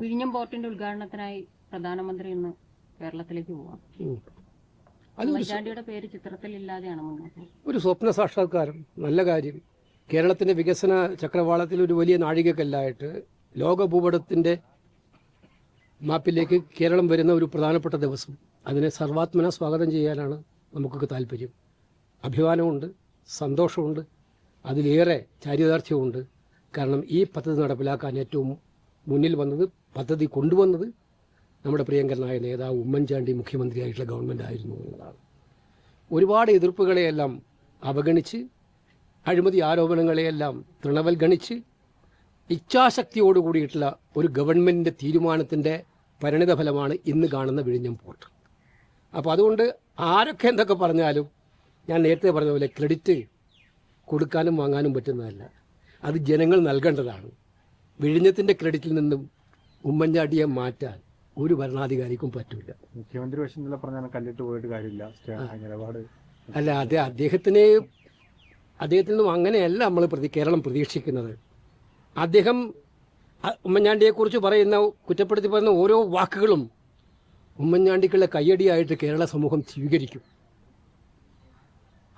വിഴിഞ്ഞം പോർട്ടിന്റെ ഉദ്ഘാടനത്തിനായി പ്രധാനമന്ത്രി ഇന്ന് കേരളത്തിലേക്ക് പോവാം ഉമ്മൻചാണ്ടിയുടെ പേര് ചിത്രത്തിലില്ലാതെയാണ് മുന്നോട്ട് ഒരു സ്വപ്ന സാക്ഷാത്കാരം നല്ല കാര്യം. കേരളത്തിന്റെ വികസന ചക്രവാളത്തിൽ ഒരു വലിയ നാഴികക്കല്ലായിട്ട് ലോക ഭൂപടത്തിന്റെ മാപ്പിലേക്ക് കേരളം വരുന്ന ഒരു പ്രധാനപ്പെട്ട ദിവസം. അതിനെ സർവാത്മന സ്വാഗതം ചെയ്യാനാണ് നമുക്കൊക്കെ താല്പര്യം. അഭിമാനമുണ്ട് സന്തോഷമുണ്ട് അതിലേറെ ചാരിതാർത്ഥ്യമുണ്ട് കാരണം ഈ പദ്ധതി നടപ്പിലാക്കാൻ ഏറ്റവും മുന്നിൽ വന്നത് പദ്ധതി കൊണ്ടുവന്നത് നമ്മുടെ പ്രിയങ്കരനായ നേതാവ് ഉമ്മൻചാണ്ടി മുഖ്യമന്ത്രിയായിട്ടുള്ള ഗവൺമെന്റ് ആയിരുന്നു എന്നതാണ്. ഒരുപാട് എതിർപ്പുകളെയെല്ലാം അവഗണിച്ച് അഴിമതി ആരോപണങ്ങളെയെല്ലാം തൃണവൽഗണിച്ച് ഇച്ഛാശക്തിയോട് കൂടിയിട്ടുള്ള ഒരു ഗവൺമെന്റിന്റെ തീരുമാനത്തിന്റെ പരിണിത ഫലമാണ് ഇന്ന് കാണുന്ന വിഴിഞ്ഞം പോർട്ട്. അപ്പോൾ അതുകൊണ്ട് ആരൊക്കെ എന്തൊക്കെ പറഞ്ഞാലും ഞാൻ നേരത്തെ പറഞ്ഞ പോലെ ക്രെഡിറ്റ് കൊടുക്കാനും വാങ്ങാനും പറ്റുന്നതല്ല. അത് ജനങ്ങൾ നൽകേണ്ടതാണ്. വിഴിഞ്ഞത്തിന്റെ ക്രെഡിറ്റിൽ നിന്നും ഉമ്മൻചാണ്ടിയെ മാറ്റാൻ ഒരു ഭരണാധികാരിക്കും പറ്റില്ല മുഖ്യമന്ത്രി പക്ഷെ പറഞ്ഞാൽ കല്ലിട്ട് പോയിട്ട് കാര്യമില്ല. നിലപാട്. അല്ല അത് അദ്ദേഹത്തിന് അദ്ദേഹത്തിൽ നിന്നും അങ്ങനെയല്ല നമ്മൾ പ്രതി കേരളം പ്രതീക്ഷിക്കുന്നത്. അദ്ദേഹം ഉമ്മൻചാണ്ടിയെക്കുറിച്ച് പറയുന്ന കുറ്റപ്പെടുത്തി പറയുന്ന ഓരോ വാക്കുകളും ഉമ്മൻചാണ്ടിക്കുള്ള കയ്യടിയായിട്ട് കേരള സമൂഹം സ്വീകരിക്കും.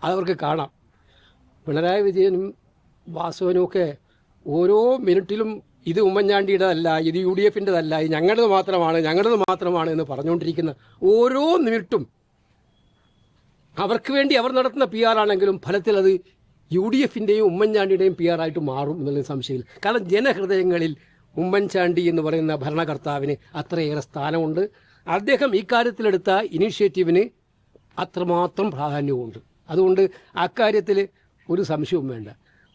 അതവർക്ക് കാണാം. പിണറായി വിജയനും വാസവനും ഒക്കെ ഓരോ മിനിറ്റിലും ഇത് ഉമ്മൻചാണ്ടിയുടെതല്ല ഇത് യു ഡി എഫിന്റെതല്ല ഇത് ഞങ്ങളുടെ മാത്രമാണ് ഞങ്ങളുടെ മാത്രമാണ് എന്ന് പറഞ്ഞുകൊണ്ടിരിക്കുന്ന ഓരോ മിനിറ്റും അവർക്ക് വേണ്ടി അവർ നടത്തുന്ന പി ആർ ആണെങ്കിലും ഫലത്തിൽ അത് യു ഡി എഫിന്റെയും ഉമ്മൻചാണ്ടിയുടെയും പി ആർ ആയിട്ട് മാറും എന്നുള്ള സംശയമില്ല. കാരണം ജനഹൃദയങ്ങളിൽ ഉമ്മൻചാണ്ടി എന്ന് പറയുന്ന ഭരണകർത്താവിന് അത്രയേറെ സ്ഥാനമുണ്ട്. അദ്ദേഹം ഇക്കാര്യത്തിലെടുത്ത ഇനീഷ്യേറ്റീവിന് അത്രമാത്രം പ്രാധാന്യവുമുണ്ട്. അതുകൊണ്ട് അക്കാര്യത്തിൽ ഒരു സംശയവും വേണ്ട.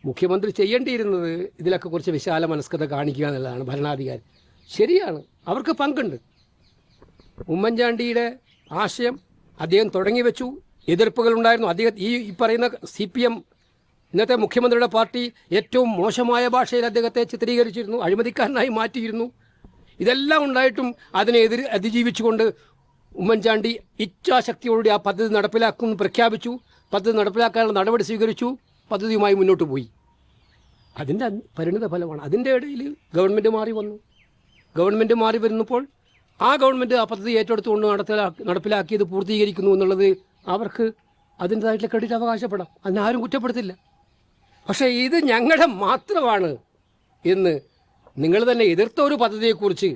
മുഖ്യമന്ത്രി ചെയ്യേണ്ടിയിരുന്നത് ഇതിലൊക്കെ കുറച്ച് വിശാല മനസ്കത കാണിക്കുക എന്നുള്ളതാണ് ഭരണാധികാരി. ശരിയാണ്. അവർക്ക് പങ്കുണ്ട്. ഉമ്മൻചാണ്ടിയുടെ ആശയം അദ്ദേഹം തുടങ്ങി വെച്ചു. എതിർപ്പുകൾ ഉണ്ടായിരുന്നു. അദ്ദേഹം ഈ പറയുന്ന സി പി എം ഇന്നത്തെ മുഖ്യമന്ത്രിയുടെ പാർട്ടി ഏറ്റവും മോശമായ ഭാഷയിൽ അദ്ദേഹത്തെ ചിത്രീകരിച്ചിരുന്നു. അഴിമതിക്കാരനായി മാറ്റിയിരുന്നു. ഇതെല്ലാം ഉണ്ടായിട്ടും അതിനെ എതിർ അതിജീവിച്ചുകൊണ്ട് ഉമ്മൻചാണ്ടി ഇച്ഛാശക്തിയോടെ ആ പദ്ധതി നടപ്പിലാക്കുമെന്ന് പ്രഖ്യാപിച്ചു. പദ്ധതി നടപ്പിലാക്കാനുള്ള നടപടി സ്വീകരിച്ചു. പദ്ധതിയുമായി മുന്നോട്ട് പോയി. അതിന്റെ പരിണിത ഫലമാണ്. അതിന്റെ ഇടയിൽ ഗവൺമെന്റ് മാറി വന്നു. ഗവൺമെന്റ് മാറി വരുന്നപ്പോൾ ആ ഗവൺമെന്റ് ആ പദ്ധതി ഏറ്റെടുത്തുകൊണ്ട് നടപ്പിലാ നടപ്പിലാക്കിയത് പൂർത്തീകരിക്കുന്നു എന്നുള്ളത് അവർക്ക് അതിന്റെതായിട്ടുള്ള ക്രെഡിറ്റ് അവകാശപ്പെടാം. അതിനാരും കുറ്റപ്പെടുത്തില്ല. പക്ഷേ ഇത് ഞങ്ങളുടെ മാത്രമാണ് എന്ന് നിങ്ങൾ തന്നെ എതിർത്ത ഒരു പദ്ധതിയെക്കുറിച്ച്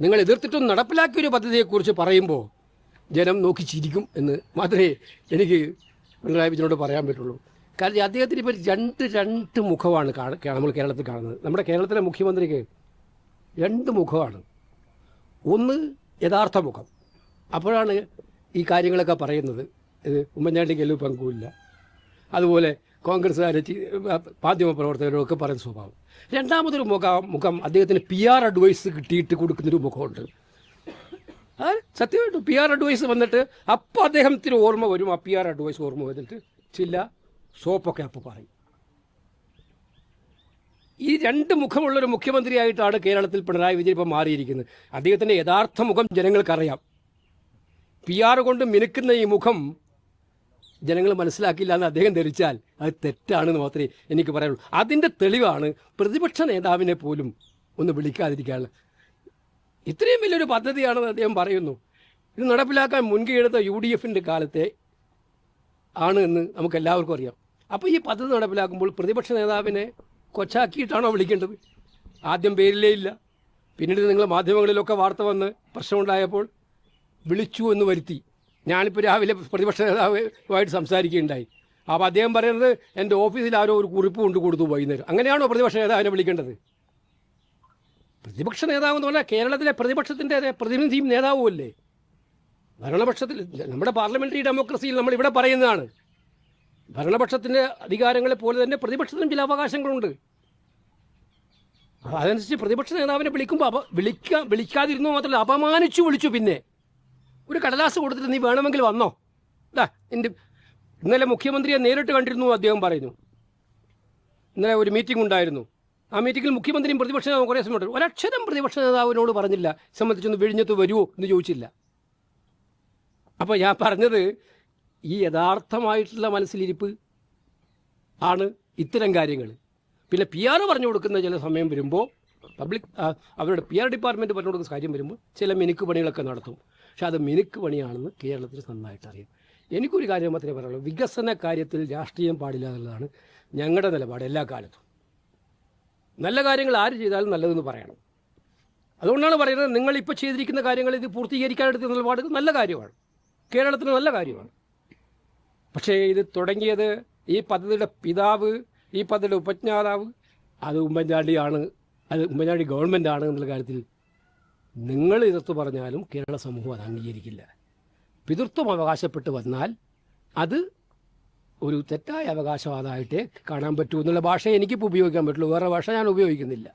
നിങ്ങൾ എതിർത്തിട്ടും നടപ്പിലാക്കിയ ഒരു പദ്ധതിയെക്കുറിച്ച് പറയുമ്പോൾ ജനം നോക്കി ചിരിക്കും എന്ന് മാത്രമേ എനിക്ക് പിണറായി വിജയനോട് പറയാൻ പറ്റുള്ളൂ. കാരണം അദ്ദേഹത്തിന് ഇപ്പോൾ രണ്ട് രണ്ട് മുഖമാണ് നമ്മൾ കേരളത്തിൽ കാണുന്നത്. നമ്മുടെ കേരളത്തിലെ മുഖ്യമന്ത്രിക്ക് രണ്ട് മുഖമാണ്. ഒന്ന് യഥാർത്ഥ മുഖം. അപ്പോഴാണ് ഈ കാര്യങ്ങളൊക്കെ പറയുന്നത്. ഇത് ഉമ്മൻചാണ്ടിക്ക് എല്ലാം പങ്കുമില്ല അതുപോലെ കോൺഗ്രസ്സുകാരെ ചി- മാധ്യമ പ്രവർത്തകരൊക്കെ പറയുന്ന സ്വഭാവം. രണ്ടാമതൊരു മുഖം മുഖം അദ്ദേഹത്തിന് പി ആർ അഡ്വൈസ് കിട്ടിയിട്ട് കൊടുക്കുന്നൊരു മുഖമുണ്ട്. സത്യമായിട്ടും പി ആർ അഡ്വൈസ് വന്നിട്ട് അപ്പോൾ അദ്ദേഹത്തിന് ഓർമ്മ വരും. ആ പി ആർ അഡ്വൈസ് ഓർമ്മ വന്നിട്ട്. ചില്ല സോപ്പൊക്കെ അപ്പോൾ പറയും. ഈ രണ്ട് മുഖമുള്ളൊരു മുഖ്യമന്ത്രിയായിട്ടാണ് കേരളത്തിൽ പിണറായി വിജയൻ ഇപ്പോൾ മാറിയിരിക്കുന്നത്. അദ്ദേഹത്തിന്റെ യഥാർത്ഥ മുഖം ജനങ്ങൾക്കറിയാം. പി ആർ കൊണ്ട് മിനുക്കുന്ന ഈ മുഖം ജനങ്ങൾ മനസ്സിലാക്കില്ല എന്ന് അദ്ദേഹം ധരിച്ചാൽ അത് തെറ്റാണെന്ന് മാത്രമേ എനിക്ക് പറയുള്ളൂ അതിന്റെ തെളിവാണ് പ്രതിപക്ഷ നേതാവിനെ പോലും ഒന്ന് വിളിക്കാതിരിക്കാനുള്ള. ഇത്രയും വലിയൊരു പദ്ധതിയാണെന്ന് അദ്ദേഹം പറയുന്നു. ഇത് നടപ്പിലാക്കാൻ മുൻകൈയെടുത്ത യു ഡി എഫിന്റെ കാലത്തെ ആണ് എന്ന് നമുക്ക് എല്ലാവർക്കും അറിയാം. അപ്പോൾ ഈ പദ്ധതി നടപ്പിലാക്കുമ്പോൾ പ്രതിപക്ഷ നേതാവിനെ കൊച്ചാക്കിയിട്ടാണോ വിളിക്കേണ്ടത്? ആദ്യം പേരിലേ ഇല്ല. പിന്നീട് നിങ്ങൾ മാധ്യമങ്ങളിലൊക്കെ വാർത്ത വന്ന് പ്രശ്നമുണ്ടായപ്പോൾ വിളിച്ചു എന്ന് വരുത്തി. ഞാനിപ്പോൾ രാവിലെ പ്രതിപക്ഷ നേതാവുമായിട്ട് സംസാരിക്കുകയുണ്ടായി. അപ്പോൾ അദ്ദേഹം പറയുന്നത് എന്റെ ഓഫീസിൽ ആരോ ഒരു കുറിപ്പ് കൊണ്ട് കൊടുത്തു വൈകുന്നേരം. അങ്ങനെയാണോ പ്രതിപക്ഷ നേതാവിനെ വിളിക്കേണ്ടത്? പ്രതിപക്ഷ നേതാവ് എന്ന് പറഞ്ഞാൽ കേരളത്തിലെ പ്രതിപക്ഷത്തിന്റെ പ്രതിനിധിയും നേതാവും അല്ലേ ഭരണപക്ഷത്തിൽ നമ്മുടെ പാർലമെന്ററി ഡെമോക്രസിയിൽ നമ്മൾ ഇവിടെ പറയുന്നതാണ്. ഭരണപക്ഷത്തിന്റെ അധികാരങ്ങളെ പോലെ തന്നെ പ്രതിപക്ഷത്തിനും ചില അവകാശങ്ങളുണ്ട്. അതനുസരിച്ച് പ്രതിപക്ഷ നേതാവിനെ വിളിക്കുമ്പോൾ അപ വിളിക്കാ വിളിക്കാതിരുന്നു മാത്രമല്ല അപമാനിച്ചു വിളിച്ചു പിന്നെ. ഒരു കടലാസ് കൊടുത്തിട്ട് നീ വേണമെങ്കിൽ വന്നോ? ഇതാ എന്റെ ഇന്നലെ മുഖ്യമന്ത്രിയെ നേരിട്ട് കണ്ടിരുന്നു അദ്ദേഹം പറയുന്നു. ഇന്നലെ ഒരു മീറ്റിംഗ് ഉണ്ടായിരുന്നു. ആ മീറ്റിംഗിൽ മുഖ്യമന്ത്രിയും പ്രതിപക്ഷ നേതാവും കുറേ സമയം. ഒരക്ഷരം പ്രതിപക്ഷ നേതാവിനോട് പറഞ്ഞില്ല. സംബന്ധിച്ചൊന്ന് വിഴിഞ്ഞത്ത് വരുമോ എന്ന് ചോദിച്ചില്ല. അപ്പോൾ ഞാൻ പറഞ്ഞത് ഈ യഥാർത്ഥമായിട്ടുള്ള മനസ്സിലിരിപ്പ് ആണ് ഇത്തരം കാര്യങ്ങൾ. പിന്നെ പി ആർ പറഞ്ഞു കൊടുക്കുന്ന ചില സമയം വരുമ്പോൾ പബ്ലിക് അവരുടെ പി ആർ ഡിപ്പാർട്ട്മെന്റ് പറഞ്ഞു കൊടുക്കുന്ന കാര്യം വരുമ്പോൾ ചില മിനുക്ക് പണികളൊക്കെ നടത്തും. പക്ഷെ അത് മിനുക്ക് പണിയാണെന്ന് കേരളത്തിൽ നന്നായിട്ട് അറിയാം. എനിക്കൊരു കാര്യം മാത്രമേ പറയുള്ളൂ വികസന കാര്യത്തിൽ രാഷ്ട്രീയം പാടില്ല എന്നുള്ളതാണ് ഞങ്ങളുടെ നിലപാട് എല്ലാ കാലത്തും. നല്ല കാര്യങ്ങൾ ആര് ചെയ്താലും നല്ലതെന്ന് പറയണം. അതുകൊണ്ടാണ് പറയുന്നത് നിങ്ങൾ ഇപ്പോൾ ചെയ്തിരിക്കുന്ന കാര്യങ്ങൾ ഇത് പൂർത്തീകരിക്കാനെടുത്ത നിലപാട് നല്ല കാര്യമാണ്. കേരളത്തിന് നല്ല കാര്യമാണ്. പക്ഷേ ഇത് തുടങ്ങിയത് ഈ പദ്ധതിയുടെ പിതാവ് ഈ പദ്ധതിയുടെ ഉപജ്ഞാതാവ് അത് ഉമ്മൻചാണ്ടിയാണ് അത് ഉമ്മൻചാണ്ടി ആണ് എന്നുള്ള കാര്യത്തിൽ നിങ്ങൾ എതിർത്ത് പറഞ്ഞാലും കേരള സമൂഹം അത് അംഗീകരിക്കില്ല. പിതൃത്വം അവകാശപ്പെട്ട് വന്നാൽ അത് ഒരു തെറ്റായ അവകാശവാദമായിട്ടേ കാണാൻ പറ്റൂ എന്നുള്ള ഭാഷ എനിക്കിപ്പോൾ ഉപയോഗിക്കാൻ പറ്റുള്ളൂ. വേറെ ഭാഷ ഞാൻ ഉപയോഗിക്കുന്നില്ല.